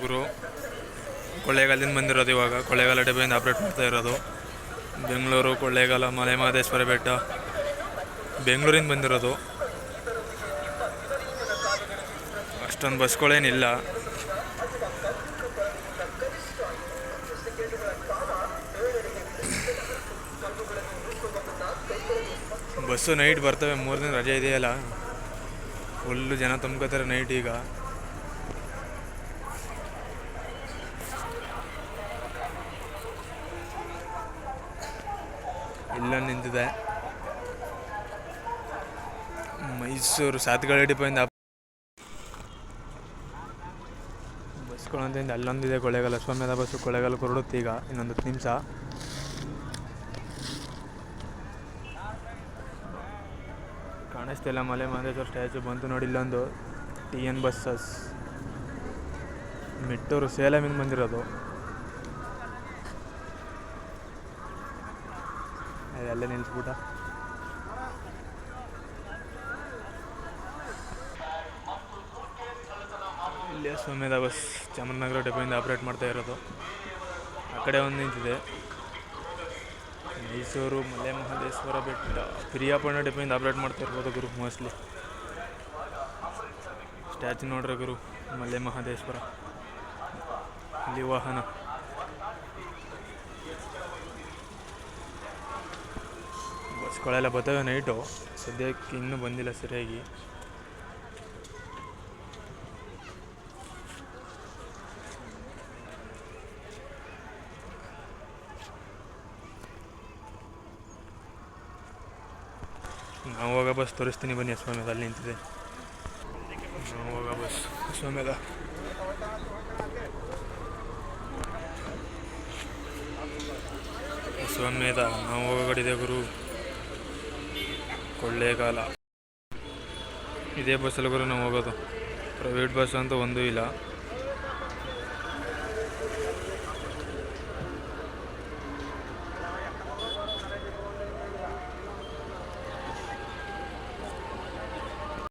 ಗುರು, ಕೊಳ್ಳೇಗಾಲದಿಂದ ಬಂದಿರೋದು ಇವಾಗ. ಕೊಳ್ಳೇಗಾಲ ಡಬ್ಬೆಯಿಂದ ಆಪ್ರೇಟ್ ಮಾಡ್ತಾ ಇರೋದು. ಬೆಂಗಳೂರು, ಕೊಳ್ಳೇಗಾಲ, ಮಲೆ ಮಹದೇಶ್ವರ ಬೆಟ್ಟ, ಬೆಂಗಳೂರಿಂದ ಬಂದಿರೋದು. ಅಷ್ಟೊಂದು ಬಸ್ಗಳೇನಿಲ್ಲ. ಬಸ್ಸು ನೈಟ್ ಬರ್ತವೆ, ಮೂರು ದಿನ ರಜೆ ಇದೆಯಲ್ಲ. ಫುಲ್ಲು ಜನ ತುಂಬ್ಕೋತಾರೆ ನೈಟ್ ಈಗ. ಇಲ್ಲ ನಿಂತಿದೆ. ಮೈಸೂರು ಸಾತ್ಗಳ್ಳಿ ಡಿಪೋಯಿಂದ ಬಸ್ಗಳಂತಿಂದ ಅಲ್ಲೊಂದಿದೆ ಕೊಳೆಗಾಲ ಸ್ವಾಮ್ಯದ ಬಸ್ಸು ಕೊಳ್ಳೇಗಾಲ ಹೊರಡುತ್ತೆ ಈಗ. ಇನ್ನೊಂದು ಹತ್ತು ನಿಮಿಷ ಕಾಣಿಸ್ತಿಲ್ಲ ಮಲೆ ಮಹದೇಶ್ವರ ಸ್ಟ್ಯಾಚು. ಬಂತು ನೋಡಿ ಇಲ್ಲೊಂದು ಟಿ ಎನ್ ಬಸ್ಸಸ್. ಮೆಟ್ಟೂರು ಸೇಲಮಿಂದ ಬಂದಿರೋದು. ಅದೆಲ್ಲ ನಿಲ್ಲಿಸ್ಬಿಟ್ಟ. ಇಲ್ಲೇ ಸೌಮ್ಯದ ಬಸ್ ಚಾಮರಾಜನಗರ ಡೆಪೋಯಿಂದ ಆಪ್ರೇಟ್ ಮಾಡ್ತಾ ಇರೋದು. ಆ ಕಡೆ ಒಂದು ನಿಂತಿದೆ. ಮೈಸೂರು ಮಲೆ ಮಹದೇಶ್ವರ ಬೆಟ್ಟ ಪಿರಿಯಾಪಣ್ಣ ಡೆಪೋಯಿಂದ ಆಪ್ರೇಟ್ ಮಾಡ್ತಾ ಇರ್ಬೋದು ಗುರು ಮೋಸ್ಟ್ಲಿ ಸ್ಟ್ಯಾಚು ನೋಡ್ರಿ ಗುರು ಮಲೆ ಮಹದೇಶ್ವರ ಇಲ್ಲಿ ವಾಹನ. ಬಸ್ಗಳೆಲ್ಲ ಬರ್ತವೆ ನೈಟು. ಸದ್ಯಕ್ಕೆ ಇನ್ನೂ ಬಂದಿಲ್ಲ ಸರಿಯಾಗಿ. ನಾವು ಹೋಗೋ ಬಸ್ ತೋರಿಸ್ತೀನಿ ಬನ್ನಿ ಸ್ವಾಮ್ಯದ ಅಲ್ಲಿ ನಿಂತಿದೆ. ನಾವು ಹೋಗೋ ಬಸ್ ಸ್ವಾಮಿ ಸ್ವಾಮ್ಯದ ನಾವು ಹೋಗೋ ಗುರು. ಕೊಳ್ಳೇಗಾಲ. ಇದೇ ಬಸ್ಸಲ್ಲಿ ಬರೋ ನಾವು ಹೋಗೋದು ಪ್ರೈವೇಟ್ ಬಸ್ ಅಂತ ಒಂದೂ ಇಲ್ಲ.